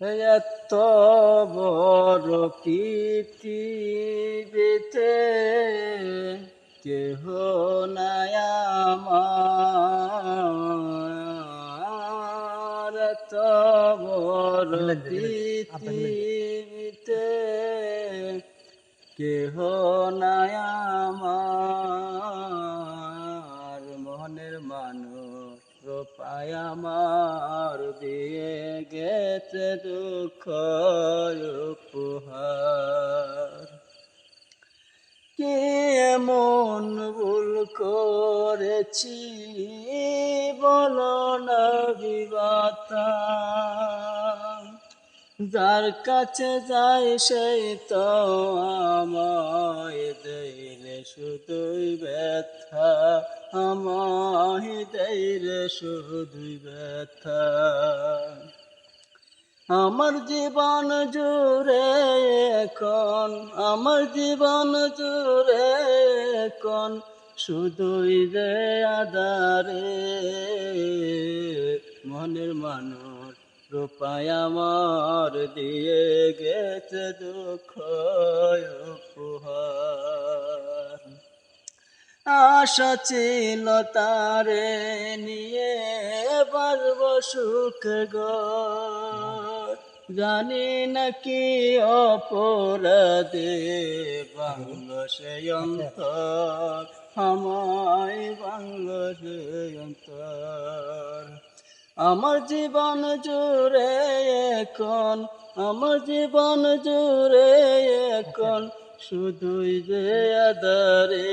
এত বড় পৃথিবীতে কেহ এত বড় পৃথিবীতে কেহ নাই রূপায় আমার দিয়ে গেছে দুঃখ উপহার। কে এমন ভুল করেছি বলো না বিবাতা। যার কাছে যাই সেই তো আমায় দেইলে শুধুই ব্যথা। দেইলে শুধুই ব্যথা। আমার জীবন জুড়ে এখন, আমার জীবন জুড়ে এখন শুধুই রে আদারে মনের মানুষ রূপায় আমার দিয়ে গেছে দুঃখ, উপহার। আশা ছিল তারে নিয়ে বাজব সুখ গর জানি নাকি অপরাধে বাংল সে অন্তর, আমায় বাংল সে আমার জীবন জুড়ে এখন, আমার জীবন জুড়ে এখন, শুধুই যে আদারে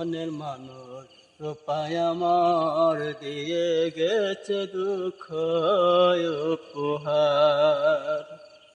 মনের মানুষ রূপায় আমার দিয়ে গেছে দুঃখ উপহার।